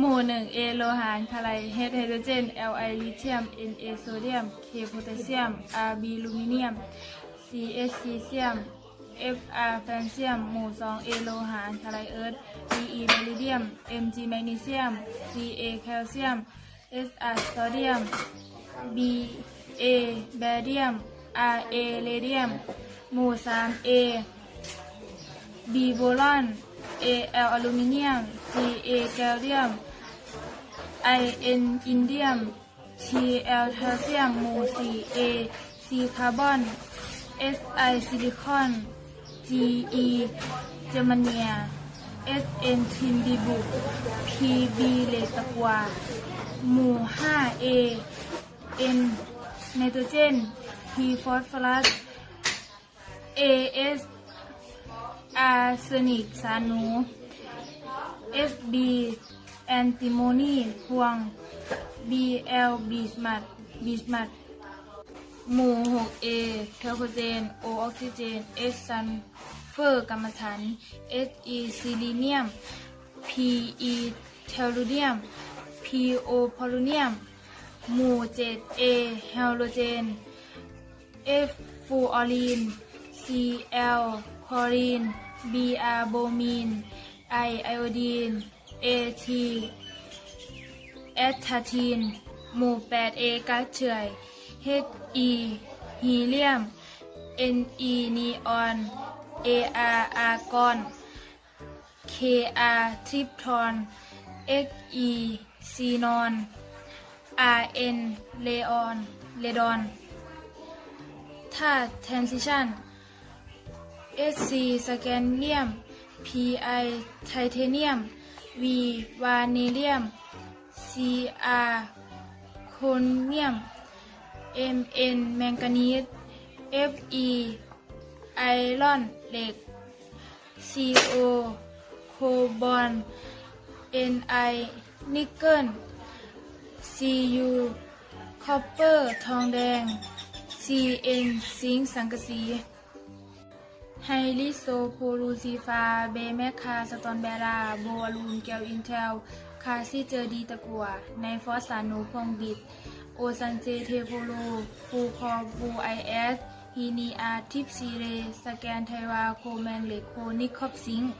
หมู่หนึ่งเอโลหะคาไลเฮดไฮโดรเจน L I ลิเธียม N A โซเดียม K โพแทสเซียม R B ลูมิเนียม C H ซีเซียม F R แฟนเซียม หมู่สองเอโลหะคาไลเอิร์ธ D E เบริเดียม M G แมกนีเซียม C A แคลเซียม S R สโตเดียม B A แบเดียม R A เรเดียม หมู่สาม A B โบลอน A L อลูมิเนียม G A แกลเดียม I N อินเดียม T L เทอร์เซียมหมู่4 A C คาร์บอน S I ซิลิคอน G E เจอร์มาเนีย S N ทินดีบุก P B เลตะกัวหมู่ 5 A N ไนโตรเจน P ฟอสฟอรัส A S อาร์เซนิกสารหนู FB แอนติโมนีพวง BL บีสมัดบีสมัดหมู่ 6A เทลโคเจน O ออกซิเจน S ซันเฟอร์กรรมฐาน SE ซิลิเนียม PE เทลลูเดียม PO พอลูเนียม หมู่ 7A เฮโลเจน F ฟูออรีน Cl คลอรีน Br โบมีน I ไอโอดีน At แอสทาทีน หมู่ 8A ก๊าซเฉื่อย He ฮีเลียม Ne นีออน Ar อาร์กอน Kr ทริปทอน Xe ซีนอน Rn เลออนเลดอนธาตุ transition Sc สแกนเนียม Pi ไทเทเนียม V วานิเลียม Cr โครเมียม Mn แมงกานีส Fe ไอรอนเหล็ก Co โคบอล Ni นิกเกิล Cu คอปเปอร์ ทองแดง CN ซิงค์สังกะสี ไฮลิโซโพลูซีฟา เบแมคคา สตอนแบราโบวาลูนแกวอินเทล คาซิเจอดีตะกัว ไนฟอสซานูพองบิด โอซันเจเทโพโลฟูคอบูไอเอสฮีนีอาทิปซีเร สแกนไทวา โคแมงเหล็กโคนิคอบซิงค์